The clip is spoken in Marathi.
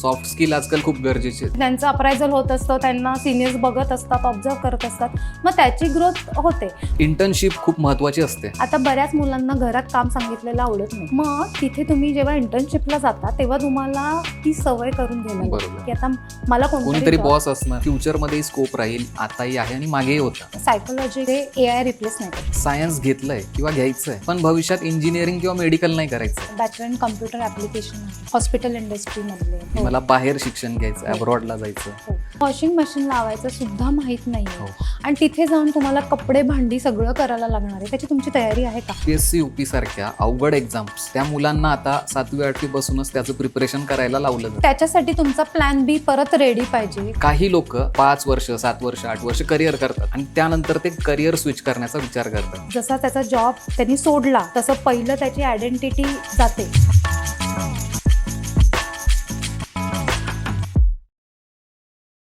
सॉफ्ट स्किल आजकाल खूप गरजेचे आहेत. त्यांचं अप्रायझल होत असतं त्यांना सिनियर्स बघत असतात ऑब्झर्व करत असतात. मग त्याची ग्रोथ होते. इंटर्नशिप खूप महत्वाची असते. आता बऱ्याच मुलांना घरात काम सांगितलेलं आवडत नाही. मग तिथे तुम्ही जेव्हा इंटर्नशिपला जाता तेव्हा तुम्हाला ती सवय करून लागते. बरोबर. की आता मला कोणीतरी कोणतरी बॉस असणार. फ्युचरमध्ये स्कोप राहील. आताही आहे आणि मागेही होता. सायकोलॉजी हे ए आय रिप्लेस नाही करत सायन्स घेतलंय किंवा घ्यायचंय. पण भविष्यात इंजिनिअरिंग किंवा मेडिकल नाही करायचं. Bachelor in computer application hospital इंडस्ट्रीमधले हो. मला बाहेर शिक्षण घ्यायचं अब्रॉडला जायचं. वॉशिंग मशीन लावायचं सुद्धा माहीत नाही हो. आणि तिथे जाऊन तुम्हाला कपडे भांडी सगळं करायला लागणार आहे. त्याची तुमची तयारी आहे का? पी एस सी युपी सारख्या अवघड एक्झाम्स त्या मुलांना आता सातवी आठवी बसूनच त्याचं प्रिपरेशन करायला लावलं जातं. त्याच्यासाठी तुमचा प्लॅन बी परत रेडी पाहिजे. काही लोक पाच वर्ष सात वर्ष आठ वर्ष करिअर करतात. आणि त्यानंतर ते करिअर स्विच करण्याचा विचार करतात. जसा त्याचा जॉब त्यांनी सोडला तसं पहिलं त्याची आयडेंटिटी जाते.